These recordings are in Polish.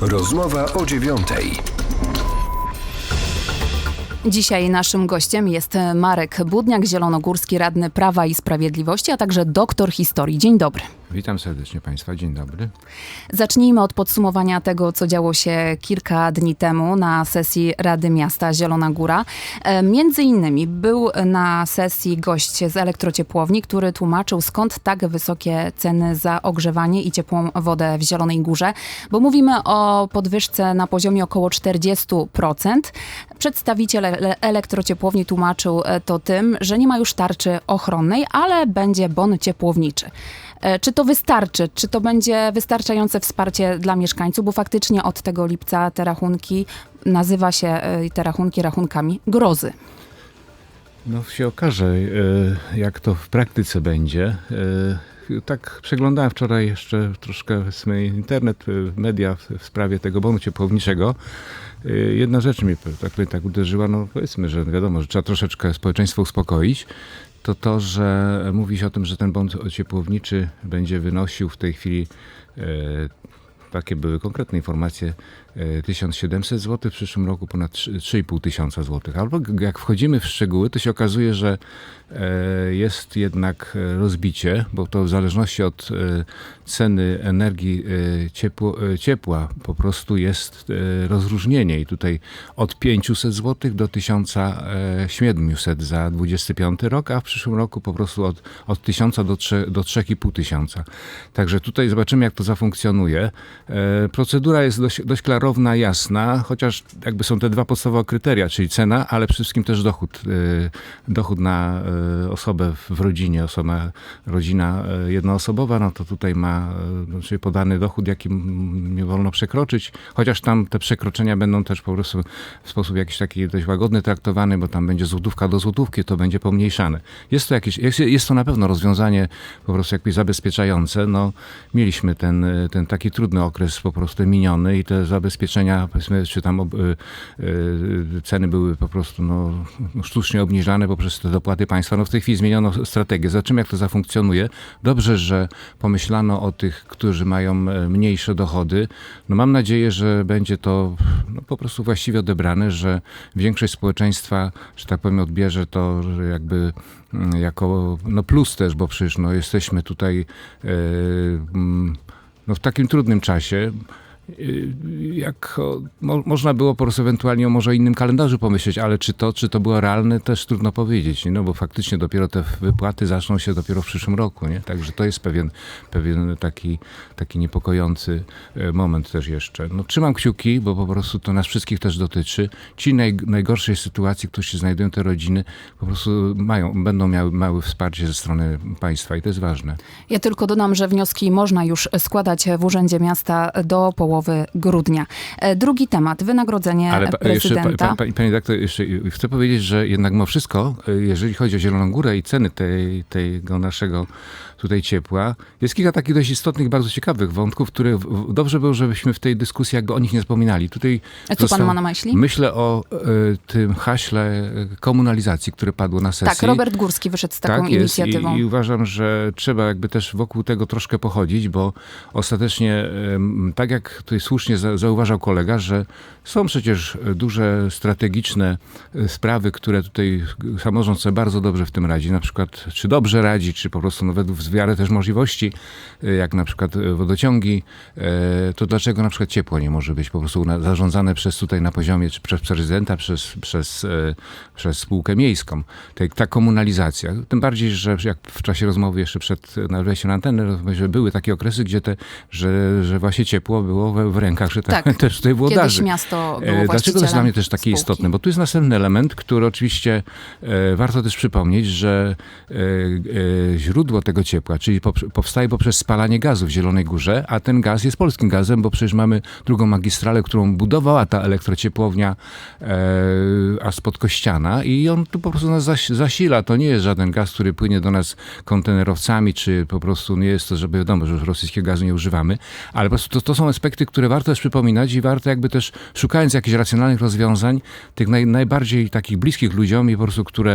Rozmowa o dziewiątej. Dzisiaj naszym gościem jest Marek Budniak, zielonogórski radny Prawa i Sprawiedliwości, a także doktor historii. Dzień dobry. Witam serdecznie Państwa, dzień dobry. Zacznijmy od podsumowania tego, co działo się kilka dni temu na sesji Rady Miasta Zielona Góra. E, Między innymi był na sesji gość z elektrociepłowni, który tłumaczył skąd tak wysokie ceny za ogrzewanie i ciepłą wodę w Zielonej Górze, bo mówimy o podwyżce na poziomie około 40%. Przedstawiciel ele- elektrociepłowni tłumaczył e, to tym, że nie ma już tarczy ochronnej, ale będzie bon ciepłowniczy. E, Czy to wystarczy? Czy to będzie wystarczające wsparcie dla mieszkańców? Bo faktycznie od tego lipca te rachunki, nazywa się e, te rachunki rachunkami grozy. No się okaże, e, jak to w praktyce będzie. Tak przeglądałem wczoraj jeszcze troszkę internet, media w, sprawie tego bonu ciepłowniczego. Jedna rzecz mnie tak, tak uderzyła, no powiedzmy, że wiadomo, że trzeba troszeczkę społeczeństwo uspokoić. To to, że mówi się o tym, że ten bon ciepłowniczy będzie wynosił w tej chwili e, takie były konkretne informacje, 1700 zł, w przyszłym roku ponad 3 3,5 tysiąca złotych. Albo jak wchodzimy w szczegóły, to się okazuje, że e, jest jednak e, rozbicie, bo to w zależności od e, ceny energii e, ciepło, e, ciepła po prostu jest e, rozróżnienie i tutaj od 500 zł do 1700 za 25 rok, a w przyszłym roku po prostu od, od 1000 do, 3, do 3,5 tysiąca. Także tutaj zobaczymy, jak to zafunkcjonuje. E, Procedura jest dość, dość klarowna, jasna, chociaż jakby są te dwa podstawowe kryteria, czyli cena, ale przede wszystkim też dochód. e, Dochód na e, osobę w- rodzinie, osoba, rodzina e, jednoosobowa, no to tutaj ma czyli podany dochód, jaki nie wolno przekroczyć, chociaż tam te przekroczenia będą też po prostu w sposób jakiś taki dość łagodny traktowany, bo tam będzie złotówka do złotówki, to będzie pomniejszane. Jest to jakieś, jest, to na pewno rozwiązanie po prostu jakby zabezpieczające. No, mieliśmy ten, ten taki trudny okres po prostu miniony i te zabezpieczenia, powiedzmy, czy tam y, y, ceny były po prostu no, sztucznie obniżane poprzez te dopłaty państwa. No w tej chwili zmieniono strategię. Zobaczymy, jak to zafunkcjonuje. Dobrze, że pomyślano o tych, którzy mają e, mniejsze dochody. No mam nadzieję, że będzie to no, po prostu właściwie odebrane, że większość społeczeństwa, że tak powiem, odbierze to jakby mm, jako no plus też, bo przecież no, jesteśmy tutaj mm, no, w takim trudnym czasie. Y, Jak mo, można było po prostu ewentualnie o może innym kalendarzu pomyśleć, ale czy to, czy to było realne, też trudno powiedzieć, no bo faktycznie dopiero te wypłaty zaczną się dopiero w przyszłym roku, nie? Także to jest pewien, pewien taki, taki niepokojący e, moment też jeszcze. No, trzymam kciuki, bo po prostu to nas wszystkich też dotyczy. Ci naj, najgorszej sytuacji, którzy się znajdują, te rodziny, po prostu mają, będą miały małe wsparcie ze strony państwa i to jest ważne. Ja tylko dodam, że wnioski można już składać w Urzędzie Miasta do połowy grudnia. E, Drugi temat, wynagrodzenie Ale pa, jeszcze, prezydenta. pa, pa, panie redaktor, jeszcze chcę powiedzieć, że jednak mimo wszystko, y, jeżeli chodzi o Zieloną Górę i ceny tej, tego naszego tutaj ciepła, jest kilka takich dość istotnych, bardzo ciekawych wątków, które dobrze było, żebyśmy w tej dyskusji jakby o nich nie wspominali. Tutaj A co pan ma na myśli? Myślę o y, tym haśle y, komunalizacji, które padło na sesji. Tak, Robert Górski wyszedł z taką Tak inicjatywą. I, I uważam, że trzeba jakby też wokół tego troszkę pochodzić, bo ostatecznie, em, tak jak tutaj słusznie za- zauważał kolega, że są przecież duże strategiczne e, sprawy, które tutaj samorząd sobie bardzo dobrze w tym radzi. Na przykład, czy dobrze radzi, czy po prostu no, według w miarę też możliwości, e, jak na przykład e, wodociągi, e, to dlaczego na przykład ciepło nie może być po prostu zarządzane przez tutaj na poziomie, czy przez prezydenta, przez, przez, e, przez spółkę miejską. Ta komunalizacja. Tym bardziej, że jak w czasie rozmowy jeszcze przed na wejściem na antenę, że były takie okresy, gdzie te, że, że właśnie ciepło było w, w rękach, że tak, Tak. też tutaj Kiedyś włodarzy. miasto było E, Dlaczego to jest dla mnie też takie spółki. istotne? Bo tu jest następny element, który oczywiście e, warto też przypomnieć, że e, e, źródło tego ciepła, czyli poprze- powstaje poprzez spalanie gazu w Zielonej Górze, a ten gaz jest polskim gazem, bo przecież mamy drugą magistralę, którą budowała ta elektrociepłownia e, a spod Kościana i on tu po prostu nas zaś, zasila. To nie jest żaden gaz, który płynie do nas kontenerowcami, czy po prostu nie jest to, żeby wiadomo, że już rosyjskiego gazu nie używamy, ale po prostu to, to są aspekty, które warto też przypominać i warto jakby też szukając jakichś racjonalnych rozwiązań, tych naj, najbardziej takich bliskich ludziom i po prostu, które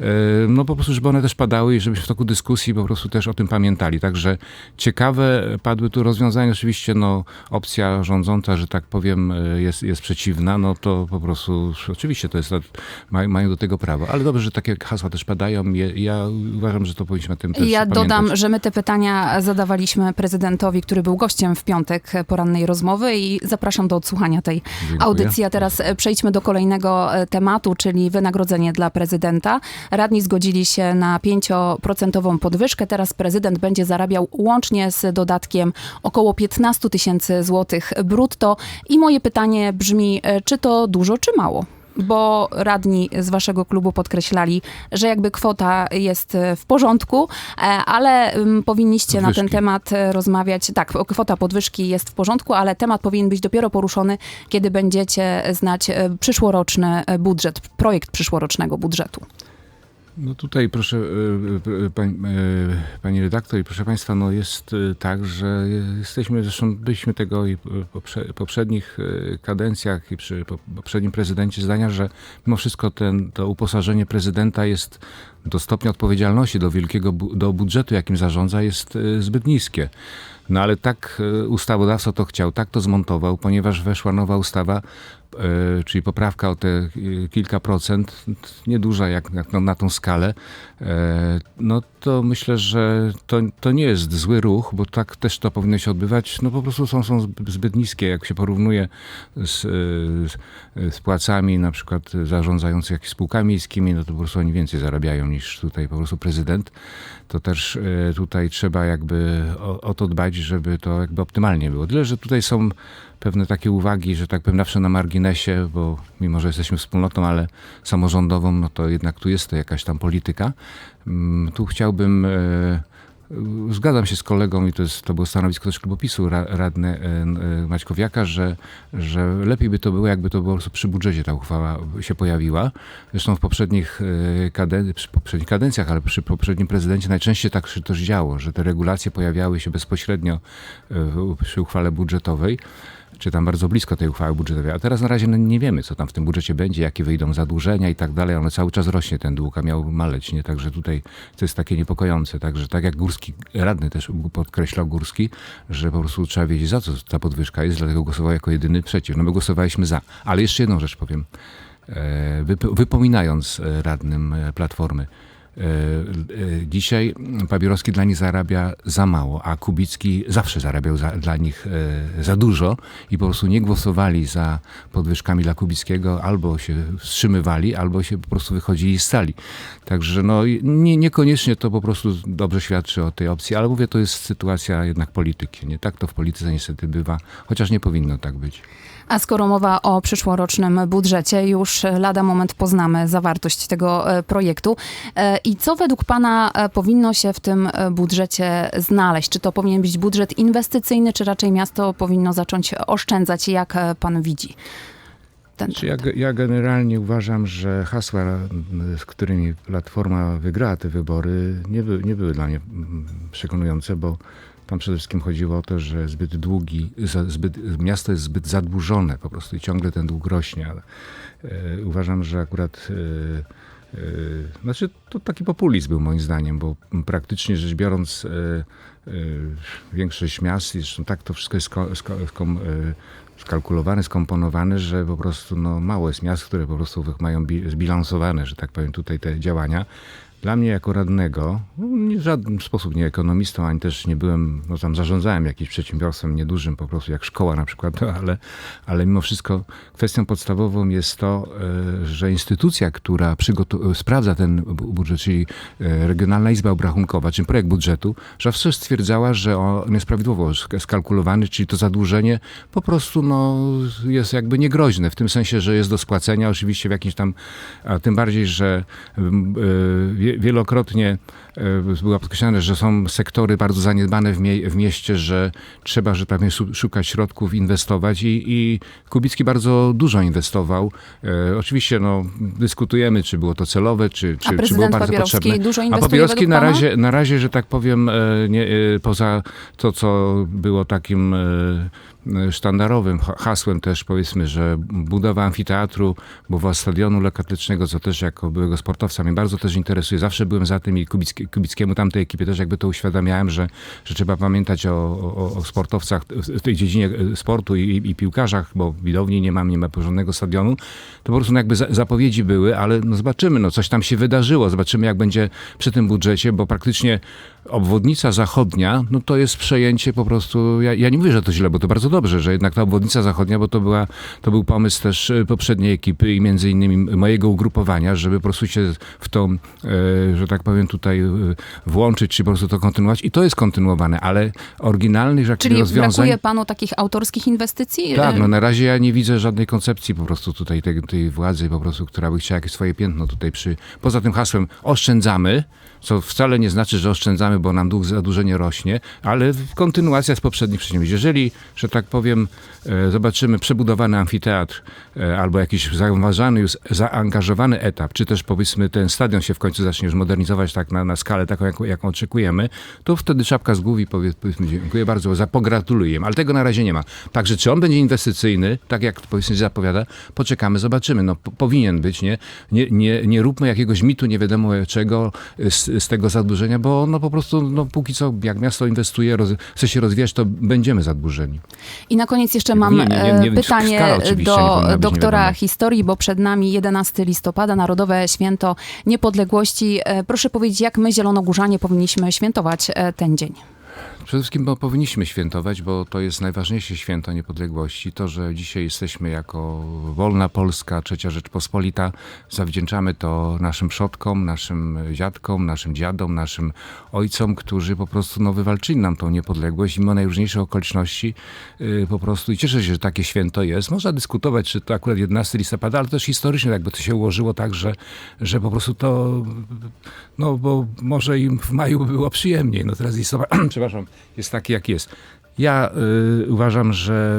e, no po prostu, żeby one też padały i żebyśmy w toku dyskusji po prostu też o tym pamiętali. Także ciekawe padły tu rozwiązania. Oczywiście no, opcja rządząca, że tak powiem, e, jest, jest przeciwna, no to po prostu oczywiście to jest, ma, mają do tego prawo. Ale dobrze, że takie hasła też padają. Ja, ja uważam, że to powinniśmy tym też Ja pamiętać. dodam, że my te pytania zadawaliśmy prezydentowi, który był gościem w piątek porannej rozmowy i zapraszam do odsłuchania tej Dziękuję. audycji. A teraz e, przejdźmy do kolejnego e, tematu, czyli wynagrodzenie dla prezydenta. Radni zgodzili się na 5% podwyżkę. Teraz prezydent będzie zarabiał łącznie z dodatkiem około 15 tysięcy złotych brutto. I moje pytanie brzmi, e, czy to dużo, czy mało? Bo radni z waszego klubu podkreślali, że jakby kwota jest e, w porządku, e, ale powinniście na ten Podwyżki. temat e, rozmawiać. Tak, kwota podwyżki jest w porządku, ale temat powinien być dopiero poruszony, kiedy będziecie znać przyszłoroczny budżet, projekt przyszłorocznego budżetu. No tutaj proszę, e, e, e, pani redaktor i proszę państwa, no jest tak, że jesteśmy, zresztą byliśmy tego i poprzednich kadencjach i przy po- poprzednim prezydencie zdania, że mimo wszystko ten, to uposażenie prezydenta jest do stopnia odpowiedzialności do wielkiego, do budżetu, jakim zarządza, jest zbyt niskie. No ale tak ustawodawca to chciał, tak to zmontował, ponieważ weszła nowa ustawa, czyli poprawka o te e, kilka procent, nieduża jak na, no, tą skalę, e, no to myślę, że to, to nie jest zły ruch, bo tak też to powinno się odbywać. No po prostu są, są zb- zbyt niskie, jak się porównuje z, e, z, z płacami na przykład zarządzających jakimiś spółkami miejskimi, no to po prostu oni więcej zarabiają niż tutaj po prostu prezydent. To też e, tutaj trzeba jakby o, o to dbać, żeby to jakby optymalnie było. Tyle, że tutaj są pewne takie uwagi, że tak powiem, zawsze na marginesie, bo mimo, że jesteśmy wspólnotą, ale samorządową, no to jednak tu jest to jakaś tam polityka. Mm, Tu chciałbym, e, zgadzam się z kolegą i to, jest, to było stanowisko też klubu PiSu, ra, radny e, e, Maćkowiaka, że, że lepiej by to było, jakby to po prostu przy budżecie ta uchwała się pojawiła. Zresztą w poprzednich, kaden- przy poprzednich kadencjach, ale przy poprzednim prezydencie najczęściej tak się też działo, że te regulacje pojawiały się bezpośrednio przy uchwale budżetowej czy tam bardzo blisko tej uchwały budżetowej. A teraz na razie no, nie wiemy, co tam w tym budżecie będzie, jakie wyjdą zadłużenia i tak dalej. One cały czas rośnie ten dług, a miał maleć, nie? Także tutaj to jest takie niepokojące. Także tak jak Górski, radny też podkreślał Górski, że po prostu trzeba wiedzieć, za co ta podwyżka jest, dlatego głosował jako jedyny przeciw. No my głosowaliśmy za. Ale jeszcze jedną rzecz powiem. E, wyp- wypominając e, radnym e, Platformy, Dzisiaj Papierowski dla nich zarabia za mało, a Kubicki zawsze zarabiał za, dla nich e, za dużo i po prostu nie głosowali za podwyżkami dla Kubickiego, albo się wstrzymywali, albo się po prostu wychodzili z sali. Także no, nie, niekoniecznie to po prostu dobrze świadczy o tej opcji, ale mówię, to jest sytuacja jednak polityki. Nie tak to w polityce niestety bywa, chociaż nie powinno tak być. A skoro mowa o przyszłorocznym budżecie, już lada moment poznamy zawartość tego e, projektu. I co według Pana e, powinno się w tym e, budżecie znaleźć? Czy to powinien być budżet inwestycyjny, czy raczej miasto powinno zacząć oszczędzać? Jak e, Pan widzi ten Czy ja, temat? ja generalnie uważam, że hasła, z którymi Platforma wygrała te wybory, nie, by, nie były dla mnie przekonujące, bo tam przede wszystkim chodziło o to, że zbyt długi, zbyt, miasto jest zbyt zadłużone po prostu i ciągle ten dług rośnie. Ale, uważam, że akurat znaczy to taki populizm był moim zdaniem, bo praktycznie rzecz biorąc e, e, większość miast, zresztą tak to wszystko jest e, skalkulowane, skomponowane, że po prostu no, mało jest miast, które po prostu mają bi- zbilansowane, że tak powiem, tutaj te działania. Dla mnie jako radnego, no, w żaden sposób nie ekonomistą, ani też nie byłem, no tam zarządzałem jakimś przedsiębiorstwem niedużym, po prostu jak szkoła na przykład, ale, ale mimo wszystko kwestią podstawową jest to, e, że instytucja, która przygotu- sprawdza ten bu- budżet, czyli e, Regionalna Izba Obrachunkowa, czyli projekt budżetu, zawsze stwierdzała, że on jest prawidłowo sk- skalkulowany, czyli to zadłużenie po prostu no, jest jakby niegroźne, w tym sensie, że jest do spłacenia, oczywiście w jakimś tam, a tym bardziej, że e, wie- wielokrotnie e, było podkreślane, że są sektory bardzo zaniedbane w, mie- w mieście, że trzeba, że tak su- szukać środków, inwestować i, i Kubicki bardzo dużo inwestował. E, oczywiście no, dyskutujemy, czy było to celowe, czy, czy, czy było bardzo Papierowski potrzebne. dużo A według na razie, na razie, że tak powiem, e, nie, e, poza to, co było takim sztandarowym ha- hasłem też powiedzmy, że budowa amfiteatru, budowa stadionu lekkoatletycznego, co też jako byłego sportowca mnie bardzo też interesuje. Zawsze byłem za tym i Kubicki, Kubickiemu, tamtej ekipie też jakby to uświadamiałem, że, że trzeba pamiętać o, o, o sportowcach w tej dziedzinie e, sportu i, i piłkarzach, bo widowni nie mam, nie ma porządnego stadionu. To po prostu no jakby za- zapowiedzi były, ale no zobaczymy, no coś tam się wydarzyło, zobaczymy jak będzie przy tym budżecie, bo praktycznie obwodnica zachodnia, no to jest przejęcie po prostu, ja, ja nie mówię, że to źle, bo to bardzo dobrze, że jednak ta obwodnica zachodnia, bo to, była, to był pomysł też e, poprzedniej ekipy i między innymi mojego ugrupowania, żeby po prostu się w to, e, że tak powiem tutaj e, włączyć, czy po prostu to kontynuować i to jest kontynuowane, ale oryginalnych jakby Czyli rozwiązań... brakuje panu takich autorskich inwestycji? Tak, no na razie ja nie widzę żadnej koncepcji po prostu tutaj tej, tej władzy, po prostu, która by chciała jakieś swoje piętno tutaj przy... Poza tym hasłem oszczędzamy, co wcale nie znaczy, że oszczędzamy, bo nam dług zadłużenie rośnie, ale kontynuacja z poprzednich przedsięwzięć. Jeżeli, że tak powiem, e, zobaczymy przebudowany amfiteatr e, albo jakiś zauważany już zaangażowany etap, czy też powiedzmy ten stadion się w końcu zacznie już modernizować tak na, na skalę taką, jaką, jaką oczekujemy, to wtedy czapka z głowy powiedzmy dziękuję bardzo, za pogratuluję, ale tego na razie nie ma. Także czy on będzie inwestycyjny, tak jak powiedzmy zapowiada, poczekamy, zobaczymy. No po, powinien być, nie? Nie, nie? nie róbmy jakiegoś mitu nie wiadomo czego z, z tego zadłużenia, bo no po prostu no póki co jak miasto inwestuje, roz, chce się rozwijać, to będziemy zadłużeni. I na koniec jeszcze mam Nie, nie, nie, e, nie, pytanie do doktora historii, bo przed nami 11 listopada, Narodowe Święto Niepodległości. E, Proszę powiedzieć, jak my, Zielonogórzanie, powinniśmy świętować e, ten dzień? Przede wszystkim bo powinniśmy świętować, bo to jest najważniejsze święto niepodległości. To, że dzisiaj jesteśmy jako wolna Polska, trzecia Rzeczpospolita, zawdzięczamy to naszym przodkom, naszym dziadkom, naszym dziadom, naszym ojcom, którzy po prostu no, wywalczyli nam tą niepodległość mimo najróżniejszych okoliczności yy, po prostu i cieszę się, że takie święto jest. Można dyskutować, czy to akurat 11 listopada, ale też historycznie jakby to się ułożyło tak, że, że po prostu to no bo może im w maju było przyjemniej. No teraz listopad, przepraszam, jest taki jak jest. Ja y, uważam, że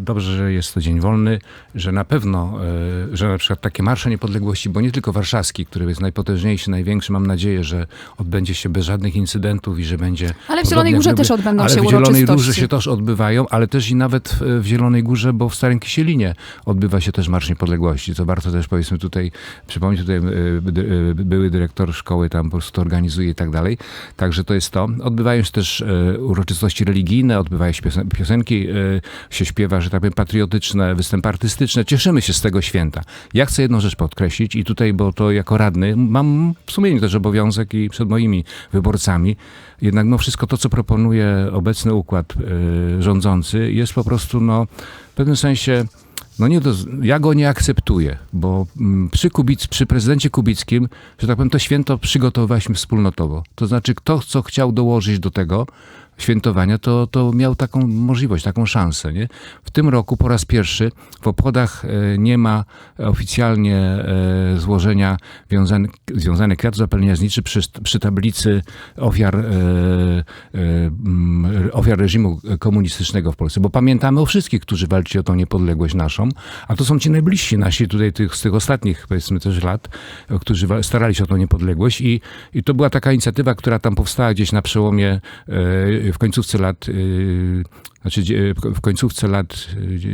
dobrze, że jest to dzień wolny, że na pewno, y, że na przykład takie marsze niepodległości, bo nie tylko warszawski, który jest najpotężniejszy, największy, mam nadzieję, że odbędzie się bez żadnych incydentów i że będzie. Ale w Zielonej Górze lubię. też odbędą ale się w Zielonej. Górze się też odbywają, ale też i nawet w, Zielonej Górze, bo w Starym Kisielinie odbywa się też Marsz Niepodległości, co warto też powiedzmy tutaj przypomnieć, tutaj y, y, były dyrektor szkoły tam po prostu to organizuje i tak dalej. Także to jest to. Odbywają się też y, uroczystości religijne, odbywają piosen- piosenki, y, się śpiewa, że tak powiem, patriotyczne, występy artystyczne. Cieszymy się z tego święta. Ja chcę jedną rzecz podkreślić i tutaj, bo to jako radny mam w sumieniu też obowiązek i przed moimi wyborcami, jednak no wszystko to, co proponuje obecny układ y, rządzący jest po prostu no w pewnym sensie no nie do, ja go nie akceptuję, bo mm, przy, Kubic, przy prezydencie Kubickim, że tak powiem, to święto przygotowaliśmy wspólnotowo. To znaczy, kto co chciał dołożyć do tego świętowania, to, to miał taką możliwość, taką szansę. Nie? W tym roku po raz pierwszy w obchodach e, nie ma oficjalnie e, złożenia wiązane, związane kwiatu zapaleniazniczy przy, przy tablicy ofiar, e, ofiar reżimu komunistycznego w Polsce, bo pamiętamy o wszystkich, którzy walczyli o tą niepodległość naszą, a to są ci najbliżsi nasi tutaj tych, z tych ostatnich powiedzmy też lat, którzy starali się o tą niepodległość i, i to była taka inicjatywa, która tam powstała gdzieś na przełomie w końcówce lat e, znaczy w końcówce lat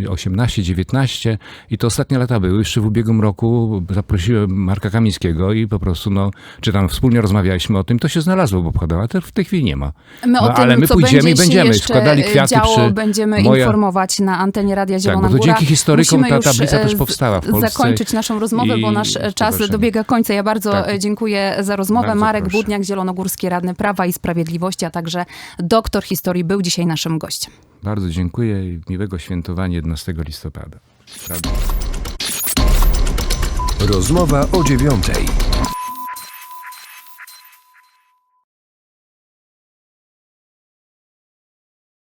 e, 18-19 i to ostatnie lata były. Jeszcze w ubiegłym roku zaprosiłem Marka Kamińskiego i po prostu, no, czy tam wspólnie rozmawialiśmy o tym, to się znalazło w obchodach, a te w tej chwili nie ma. My No, tym, ale my co pójdziemy i będziemy składali kwiaty działo, przy- będziemy moja- informować na antenie Radia Tak, Zielona bo to dzięki historykom Musimy ta tablica e, też powstała w Polsce. zakończyć naszą rozmowę, bo i- nasz e, czas dobiega końca. Ja bardzo Tak. dziękuję za rozmowę. Bardzo Marek proszę. Budniak, Zielonogórski Radny Prawa i Sprawiedliwości, a także doktor historii był dzisiaj naszym gościem. Bardzo dziękuję i miłego świętowania 11 listopada. Prawda. Rozmowa o dziewiątej.